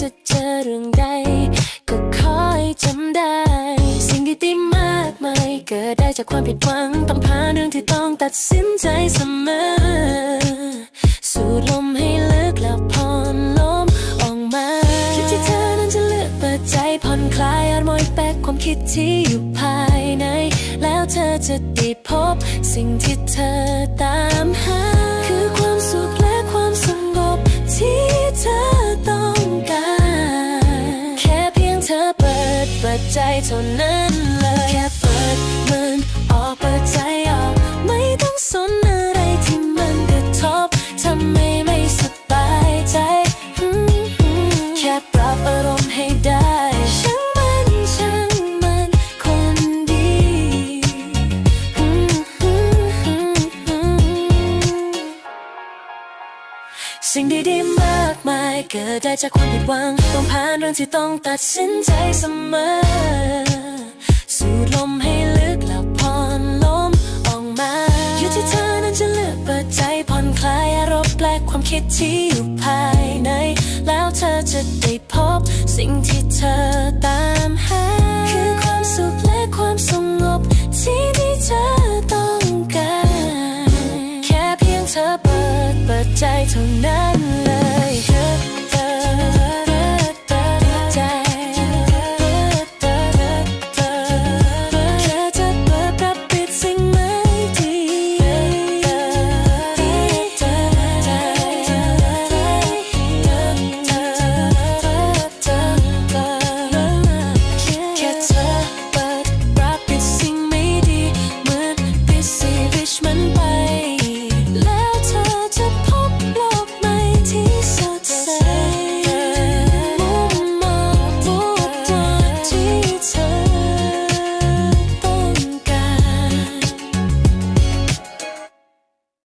จะเจอเรื่องใดก็คอยจำได้สิ่งดีๆมากมายเกิดได้จากความผิดหวังต้องผ่านเรื่องที่ต้องตัดสินใจเสมอ แปลกความคิดที่อยู่ภายใน แล้วเธอจะได้พบสิ่งที่เธอตามหา คือความสุขและความสงบที่เธอต้องการ แค่เพียงเธอเปิดเปิดใจเท่านั้นเลย สิ่งดีๆมากมายเกิดได้จากความผิดหวัง ต้องผ่านเรื่องที่ต้องตัดสินใจเสมอ สูดลมให้ลึกแล้วผ่อนลมออกมา อยู่ที่เธอนั้นจะเลือกเปิดใจผ่อนคลายอารมณ์แปลกความคิดที่อยู่ภายใน แล้วเธอจะได้พบสิ่งที่เธอ ใจเท่านั้น